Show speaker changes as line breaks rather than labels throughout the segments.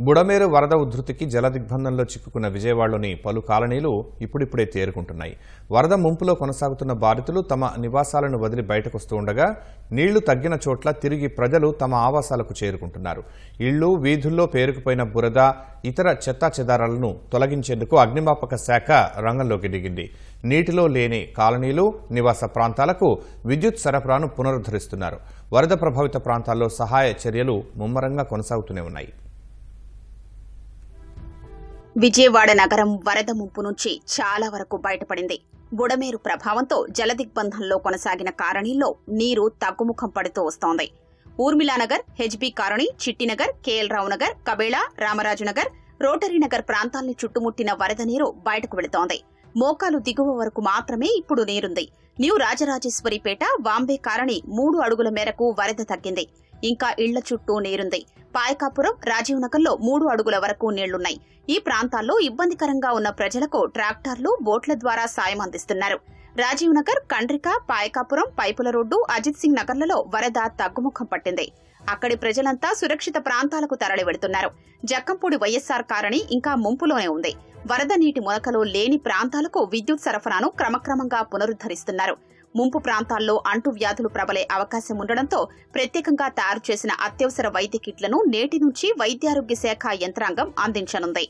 బుడమేరు వరద ఉధృతికి జల దిగ్బంధంలో చిక్కుకున్న విజయవాడలోని పలు కాలనీలు ఇప్పుడిప్పుడే తేరుకుంటున్నాయి. వరద ముంపులో కొనసాగుతున్న బాధితులు తమ నివాసాలను వదిలి బయటకొస్తూ ఉండగా నీళ్ళు తగ్గిన చోట్ల తిరిగి ప్రజలు తమ ఆవాసాలకు చేరుకుంటున్నారు. ఇళ్ళు వీధుల్లో పేరుకుపోయిన బురద ఇతర చెత్తా చెదారాలను తొలగించేందుకు అగ్నిమాపక శాఖ రంగంలోకి దిగింది. నీటిలో లేని కాలనీలు నివాస ప్రాంతాలకు విద్యుత్ సరఫరాను పునరుద్ధరిస్తున్నారు. వరద ప్రభావిత ప్రాంతాల్లో సహాయ చర్యలు ముమ్మరంగా కొనసాగుతూనే ఉన్నాయి.
విజయవాడ నగరం వరద ముంపు నుంచి చాలా వరకు బయటపడింది. బుడమేరు ప్రభావంతో జలదిగ్బంధంలో కొనసాగిన కారణీల్లో నీరు తగ్గుముఖం పడుతూ వస్తోంది. Urmilanagar H B colony Chittinagar K L Rao Nagar Kabela Ramarajunagar Rotarynagar ప్రాంతాల్ని చుట్టుముట్టిన వరద నీరు బయటకు వెళుతోంది. మోకాలు దిగువ వరకు మాత్రమే ఇప్పుడు నీరుంది. న్యూ రాజరాజేశ్వరిపేట వాంబే కాలనీ మూడు అడుగుల మేరకు వరద తగ్గింది. ఇంకా ఇళ్ళ చుట్టూ నీరుంది. పాయకాపురం రాజీవ్ నగర్లో మూడు అడుగుల వరకు నీళ్ళున్నాయి. ఈ ప్రాంతాల్లో ఇబ్బందికరంగా ఉన్న ప్రజలకు ట్రాక్టర్లు బోట్ల ద్వారా సాయం అందిస్తున్నారు. రాజీవ్ నగర్ కండ్రిక పాయకాపురం పైపుల రోడ్డు అజిత్ సింగ్ నగర్లలో వరద తగ్గుముఖం పట్టింది. అక్కడి ప్రజలంతా సురక్షిత ప్రాంతాలకు తరలి వెడుతున్నారు జక్కంపూడి వైఎస్సార్ కారణి ఇంకా ముంపులోనే ఉంది. వరద నీటి మొలకలు లేని ప్రాంతాలకు విద్యుత్ సరఫరాను క్రమక్రమంగా పునరుద్ధరిస్తున్నారు. ముంపు ప్రాంతాల్లో అంటు వ్యాధులు ప్రబలే అవకాశం ఉండడంతో ప్రత్యేకంగా తయారు చేసిన అత్యవసర వైద్య కిట్లను నేటి నుంచి వైద్యారోగ్య శాఖ యంత్రాంగం అందించనుంది.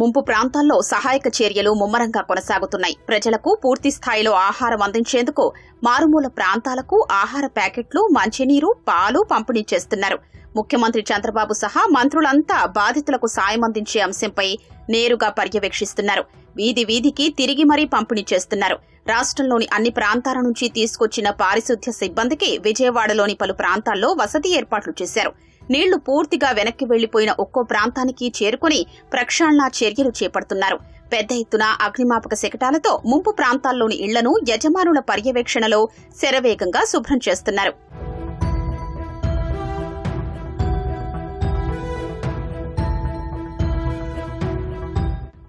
ముంపు ప్రాంతాల్లో సహాయక చర్యలు ముమ్మరంగా కొనసాగుతున్నాయి. ప్రజలకు పూర్తి స్థాయిలో ఆహారం అందించేందుకు మారుమూల ప్రాంతాలకు ఆహార ప్యాకెట్లు మంచినీరు పాలు పంపిణీ చేస్తున్నారు. ముఖ్యమంత్రి చంద్రబాబు సహా మంత్రులంతా బాధితులకు సాయం అందించే అంశంపై నేరుగా పర్యవేక్షిస్తున్నారు. వీధి వీధికి తిరిగి మరీ పంపిణీ చేస్తున్నారు. రాష్ట్రంలోని అన్ని ప్రాంతాల నుంచి తీసుకొచ్చిన పారిశుద్ధ్య సిబ్బందికి విజయవాడలోని పలు ప్రాంతాల్లో వసతి ఏర్పాట్లు చేశారు. నీళ్ళు పూర్తిగా వెనక్కి వెళ్ళిపోయిన ఒక్కో ప్రాంతానికి చేరుకుని ప్రక్షాళన చర్యలు చేపడుతున్నారు. పెద్ద ఎత్తున అగ్నిమాపక శకటాలతో ముంపు ప్రాంతాల్లోని ఇళ్ళను యజమానుల పర్యవేక్షణలో శరవేగంగా శుభ్రం చేస్తున్నారు.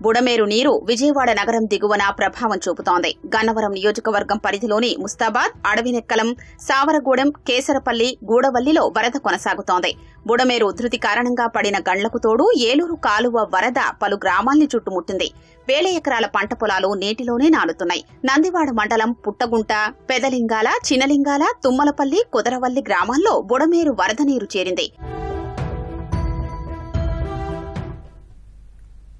బుడమేరు నీరు విజయవాడ నగరం దిగువన ప్రభావం చూపుతోంది. గన్నవరం నియోజకవర్గం పరిధిలోని ముస్తాబాద్ అడవినెక్కలం సావరగూడెం కేసరపల్లి గూడవల్లిలో వరద కొనసాగుతోంది. బుడమేరు ఉధృతి కారణంగా పడిన గండ్లకు తోడు ఏలూరు కాలువ వరద పలు గ్రామాల్ని చుట్టుముట్టింది. వేల ఎకరాల పంట పొలాలు నీటిలోనే నానుతున్నాయి నందివాడ మండలం పుట్టగుంట పెదలింగాల చినలింగాల తుమ్మలపల్లి కుదరవల్లి గ్రామాల్లో బుడమేరు వరద నీరు చేరింది.